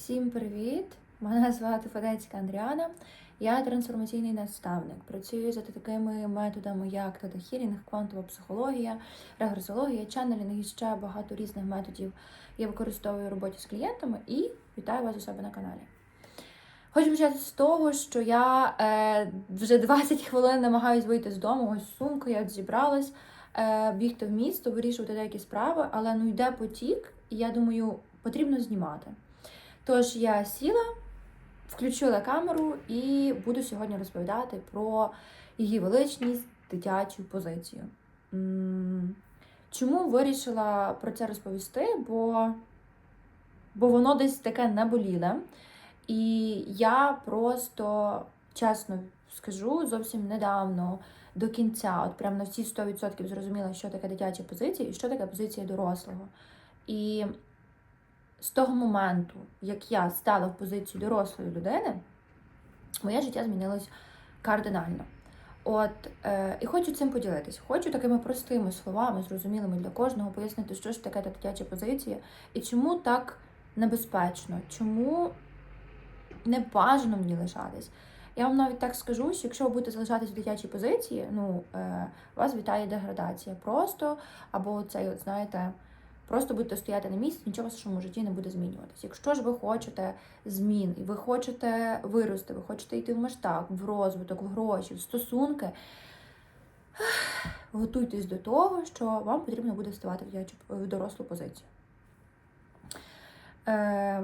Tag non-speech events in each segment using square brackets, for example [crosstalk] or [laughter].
Всім привіт! Мене звати Федецька Андріана. Я трансформаційний наставник. Працюю за такими методами, як тета-хілінг, квантова психологія, регресологія, ченнелінг і ще багато різних методів я використовую в роботі з клієнтами і вітаю вас у себе на каналі. Хочу почати з того, що я е, вже 20 хвилин намагаюсь вийти з дому, ось сумка, я зібралась, е, бігти в місто, вирішувати деякі справи, але ну йде потік, і я думаю, потрібно знімати. Тож я сіла, включила камеру і буду сьогодні розповідати про її величність, дитячу позицію. Чому вирішила про це розповісти? Бо, бо воно десь таке наболіле. І я просто, чесно скажу, зовсім недавно до кінця, от прямо на всі 100% зрозуміла, що таке дитяча позиція і що таке позиція дорослого. І з того моменту, як я стала в позицію дорослої людини, моє життя змінилось кардинально. От, е, і хочу цим поділитись. Хочу такими простими словами, зрозумілими для кожного, пояснити, що ж таке та дитяча позиція і чому так небезпечно, чому не бажано мені лишатись. Я вам навіть так скажу, що якщо ви будете залишатись в дитячій позиції, ну, е, вас вітає деградація. Просто, або цей, от, знаєте, просто будете стояти на місці, нічого в вашому житті не буде змінюватися. Якщо ж ви хочете змін, і ви хочете вирости, ви хочете йти в масштаб, в розвиток, в гроші, в стосунки, [sighs] готуйтесь до того, що вам потрібно буде вставати в, дорослу позицію. Е,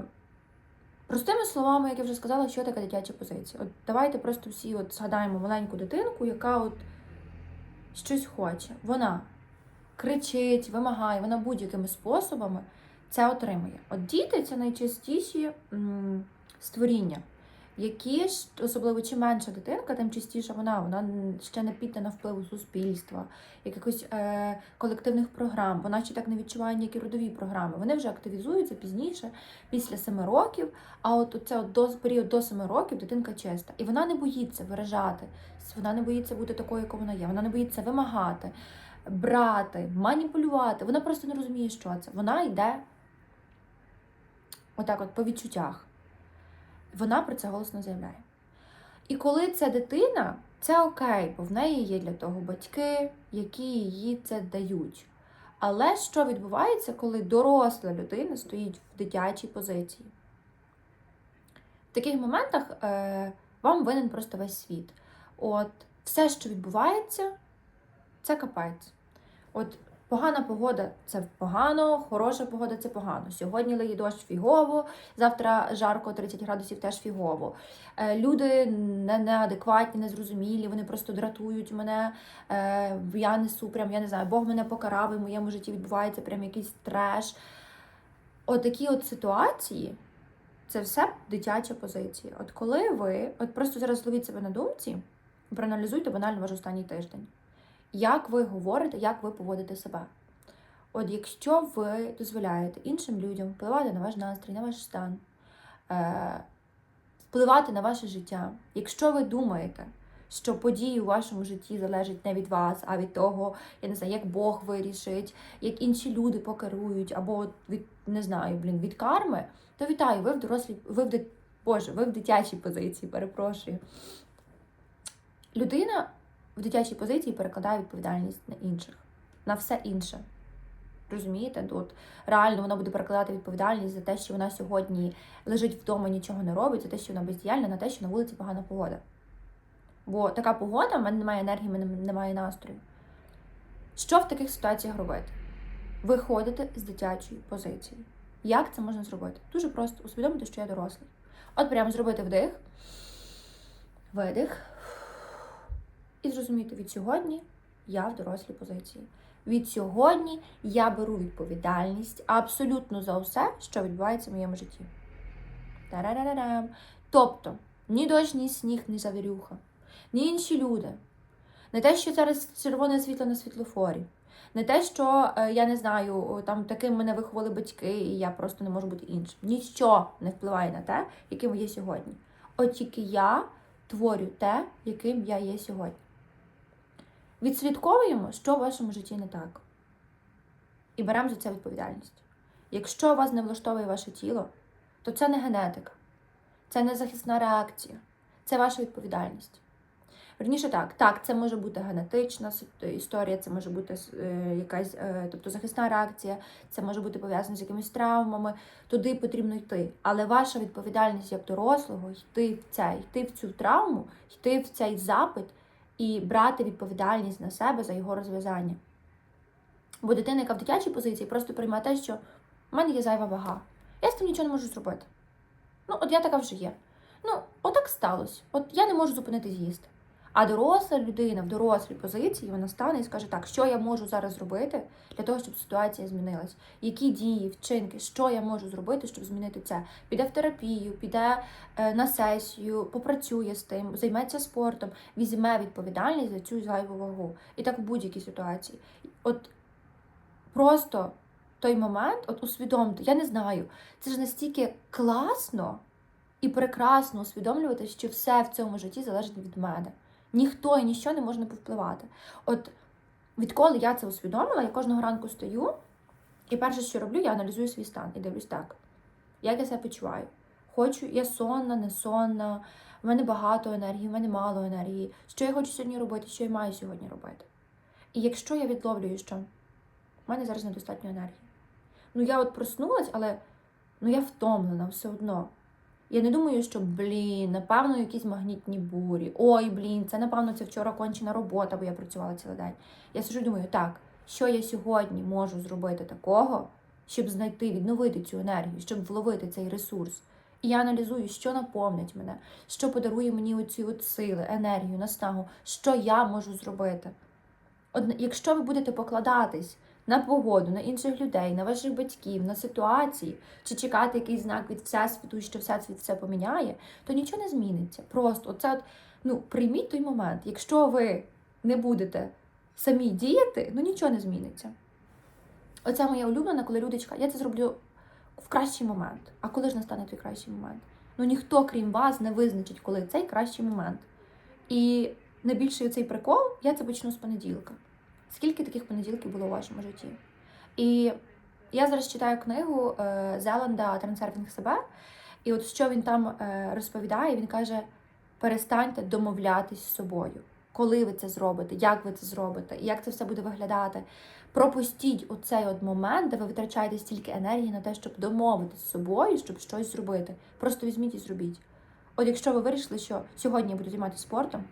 Простими словами, як я вже сказала, що таке дитяча позиція. От давайте просто всі от згадаємо маленьку дитинку, яка от щось хоче. Вона кричить, вимагає, вона будь-якими способами це отримує. От діти це найчастіші створіння, які ж, особливо чим менша дитинка, тим частіше вона, вона ще не піддана впливу суспільства, якихось е, колективних програм. Вона ще так не відчуває ніякі родові програми. Вони вже активізуються пізніше, після семи років. А от це от до період до семи років дитинка чиста. І вона не боїться виражати, вона не боїться бути такою, яка вона є. Вона не боїться вимагати, брати, маніпулювати. Вона просто не розуміє, що це. Вона йде отак, от по відчуттях. Вона про це голосно заявляє. І коли це дитина, це окей, бо в неї є для того батьки, які їй це дають. Але що відбувається, коли доросла людина стоїть в дитячій позиції? В таких моментах е, вам винен просто весь світ. От все, що відбувається, це капець. От погана погода це погано, хороша погода це погано. Сьогодні лиє дощ фігово, завтра жарко 30 градусів теж фігово. Е, люди не- неадекватні, незрозумілі, вони просто дратують мене. Е, я несу прям, я не знаю, Бог мене покарав, і в моєму житті відбувається прям якийсь треш. Отакі от ситуації. Це все дитяча позиція. От коли ви, от просто зараз ловіть себе на думці, проаналізуйте банально ваш останній тиждень. Як ви говорите, як ви поводите себе? От якщо ви дозволяєте іншим людям впливати на ваш настрій, на ваш стан, е, впливати на ваше життя, якщо ви думаєте, що події у вашому житті залежать не від вас, а від того, я не знаю, як Бог вирішить, як інші люди покерують, або від не знаю, блін, від карми, то вітаю, ви в дорослій, ви в Боже, ви в дитячій позиції, перепрошую. Людина в дитячій позиції перекладає відповідальність на інших, на все інше. Розумієте? От реально вона буде перекладати відповідальність за те, що вона сьогодні лежить вдома, нічого не робить, за те, що вона бездіяльна, на те, що на вулиці погана погода. Бо така погода, в мене немає енергії, в мене немає настрою. Що в таких ситуаціях робити? Виходити з дитячої позиції. Як це можна зробити? Дуже просто усвідомити, що я дорослий. От прямо зробити вдих, видих. І зрозуміти, від сьогодні я в дорослій позиції. Від сьогодні я беру відповідальність абсолютно за все, що відбувається в моєму житті. Та-ра-ра-ра-рам. Тобто, ні дощ, ні сніг, ні завірюха, ні інші люди. Не те, що зараз червоне світло на світлофорі. Не те, що е, я не знаю, там таким мене виховали батьки, і я просто не можу бути іншим. Ніщо не впливає на те, яким я є сьогодні. От тільки я творю те, яким я є сьогодні. Відслідковуємо, що в вашому житті не так. І беремо за це відповідальність. Якщо вас не влаштовує ваше тіло, то це не генетика, це не захисна реакція, це ваша відповідальність. Верніше так, так, це може бути генетична історія, це може бути е, якась е, тобто захисна реакція, це може бути пов'язано з якимись травмами. Туди потрібно йти. Але ваша відповідальність як дорослого йти в це, йти в цю травму, йти в цей запит і брати відповідальність на себе за його розв'язання. Бо дитина, яка в дитячій позиції, просто приймає те, що в мене є зайва вага. Я з тим нічого не можу зробити. Ну, от я така вже є. Ну, отак сталося. От я не можу зупинити з'їсти. А доросла людина в дорослій позиції вона стане і скаже: так, що я можу зараз зробити для того, щоб ситуація змінилась? Які дії, вчинки, що я можу зробити, щоб змінити це? Піде в терапію, піде е, на сесію, попрацює з тим, займеться спортом, візьме відповідальність за цю зайву вагу. І так в будь-якій ситуації. От просто той момент, от усвідомте, я не знаю, це ж настільки класно і прекрасно усвідомлювати, що все в цьому житті залежить від мене. Ніхто і ніщо не може повпливати. От відколи я це усвідомила, я кожного ранку стою, і перше, що роблю, я аналізую свій стан і дивлюсь так, як я себе почуваю. Хочу, я сонна, не сонна, в мене багато енергії, в мене мало енергії. Що я хочу сьогодні робити, що я маю сьогодні робити. І якщо я відловлюю, що в мене зараз недостатньо енергії. Ну я от проснулась, але ну я втомлена все одно. Я не думаю, що блін, напевно, якісь магнітні бурі. Ой, блін, це напевно це вчора кончена робота, бо я працювала цілий день. Я сиджу і думаю, так, що я сьогодні можу зробити такого, щоб знайти, відновити цю енергію, щоб вловити цей ресурс. І я аналізую, що наповнить мене, що подарує мені оці от сили, енергію, наснагу, що я можу зробити. Одна- Якщо ви будете покладатись на погоду, на інших людей, на ваших батьків, на ситуації, чи чекати якийсь знак від Всесвіту, що Всесвіт все поміняє, то нічого не зміниться. Просто оце от, ну, прийміть той момент. Якщо ви не будете самі діяти, ну нічого не зміниться. Оце моя улюблена, коли люди я це зроблю в кращий момент. А коли ж настане той кращий момент? Ну ніхто, крім вас, не визначить, коли цей кращий момент. І найбільший цей прикол, я це почну з понеділка. Скільки таких понеділків було у вашому житті? І я зараз читаю книгу е, Зеланда Трансерфінг себе. І от що він там е, розповідає, він каже: перестаньте домовлятись з собою. Коли ви це зробите, як ви це зробите, як це все буде виглядати. Пропустіть оцей от момент, де ви витрачаєте стільки енергії на те, щоб домовитися з собою, щоб щось зробити. Просто візьміть і зробіть. От якщо ви вирішили, що сьогодні я буду займатися спортом,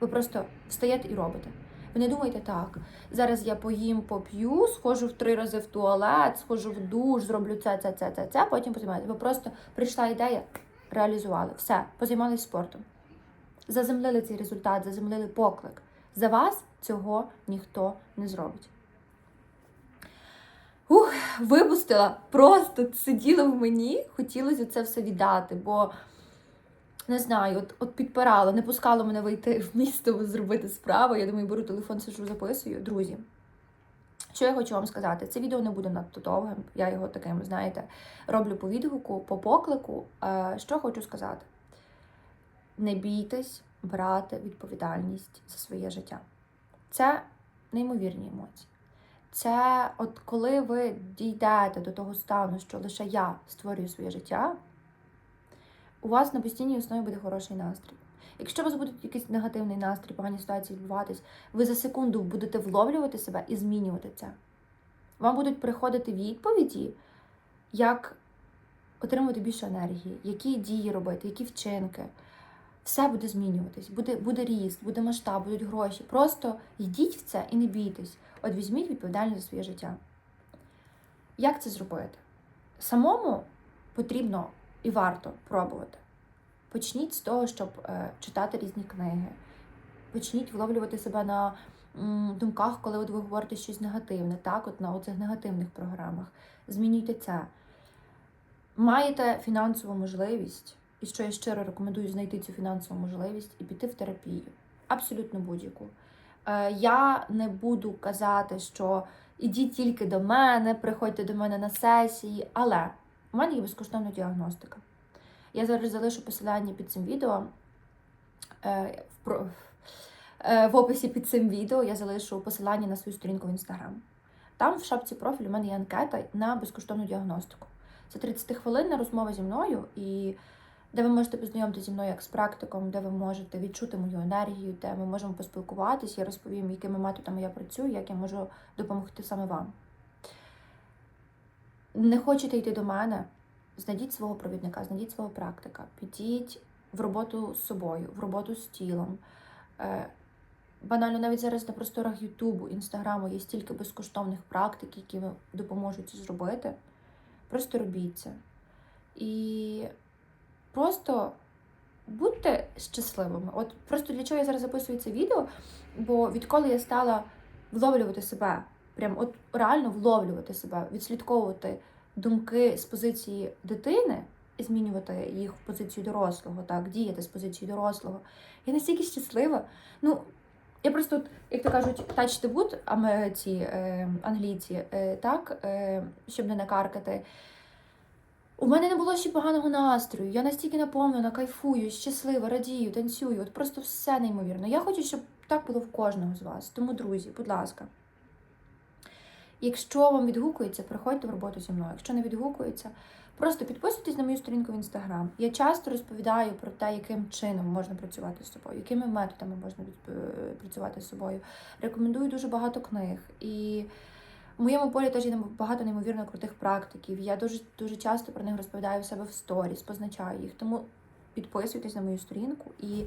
ви просто встаєте і робите. Ви не думайте так. Зараз я поїм, поп'ю, схожу в три рази в туалет, схожу в душ, зроблю це, це, це, це, це, потім позаймаюся. Ви просто прийшла ідея, реалізували. Все, позаймалися спортом. Заземлили цей результат, заземлили поклик. За вас цього ніхто не зробить. Ух, випустила, просто сиділо в мені, хотілося це все віддати, бо не знаю, от, от підпирало, не пускало мене вийти в місто зробити справу. Я думаю, беру телефон, сижу, записую. Друзі, що я хочу вам сказати? Це відео не буде надто довгим. Я його таким, знаєте, роблю по відгуку, по поклику. Е, Що хочу сказати? Не бійтесь брати відповідальність за своє життя. Це неймовірні емоції. Це от коли ви дійдете до того стану, що лише я створюю своє життя, у вас на постійній основі буде хороший настрій. Якщо у вас буде якийсь негативний настрій, погані ситуації відбуватись, ви за секунду будете вловлювати себе і змінювати це. Вам будуть приходити відповіді, як отримувати більше енергії, які дії робити, які вчинки. Все буде змінюватись, буде, буде ріст, буде масштаб, будуть гроші. Просто йдіть в це і не бійтесь. От візьміть відповідальність за своє життя. Як це зробити? Самому потрібно і варто пробувати. Почніть з того, щоб е, читати різні книги. Почніть вловлювати себе на думках, коли от ви говорите щось негативне, так, от на оцих негативних програмах. Змінюйте це. Маєте фінансову можливість, і що я щиро рекомендую знайти цю фінансову можливість і піти в терапію. Абсолютно будь-яку. Е, я не буду казати, що ідіть тільки до мене, приходьте до мене на сесії, але у мене є безкоштовна діагностика. Я зараз залишу посилання під цим відео. Е, в, е, в описі під цим відео я залишу посилання на свою сторінку в інстаграм. Там в шапці профілю у мене є анкета на безкоштовну діагностику. Це 30 хвилинна розмова зі мною, і де ви можете познайомитися зі мною як з практиком, де ви можете відчути мою енергію, де ми можемо поспілкуватися, я розповім, якими методами я працюю, як я можу допомогти саме вам. Не хочете йти до мене, знайдіть свого провідника, знайдіть свого практика, підіть в роботу з собою, в роботу з тілом. Е, Банально навіть зараз на просторах Ютубу, Інстаграму є стільки безкоштовних практик, які вам допоможуть це зробити. Просто робіть це. І просто будьте щасливими. От просто для чого я зараз записую це відео, бо відколи я стала вловлювати себе, прям от реально вловлювати себе, відслідковувати думки з позиції дитини і змінювати їх в позицію дорослого, так, діяти з позиції дорослого. Я настільки щаслива. Ну, я просто, як то кажуть, touch the wood, а ці е, англійці, е, так, е, щоб не накаркати. У мене не було ще поганого настрою. Я настільки наповнена, кайфую, щаслива, радію, танцюю. От просто все неймовірно. Я хочу, щоб так було в кожного з вас. Тому, друзі, будь ласка. Якщо вам відгукується, приходьте в роботу зі мною. Якщо не відгукується, просто підписуйтесь на мою сторінку в інстаграм. Я часто розповідаю про те, яким чином можна працювати з собою, якими методами можна е, працювати з собою. Рекомендую дуже багато книг. І в моєму полі теж є багато неймовірно крутих практиків. Я дуже дуже часто про них розповідаю в себе в сторіс, позначаю їх. Тому підписуйтесь на мою сторінку і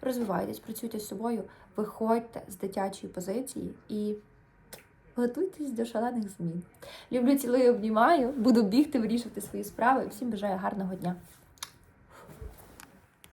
розвивайтесь, працюйте з собою, виходьте з дитячої позиції і готуйтесь до шалених змін. Люблю, цілую, обнімаю, буду бігти, вирішувати свої справи. Всім бажаю гарного дня.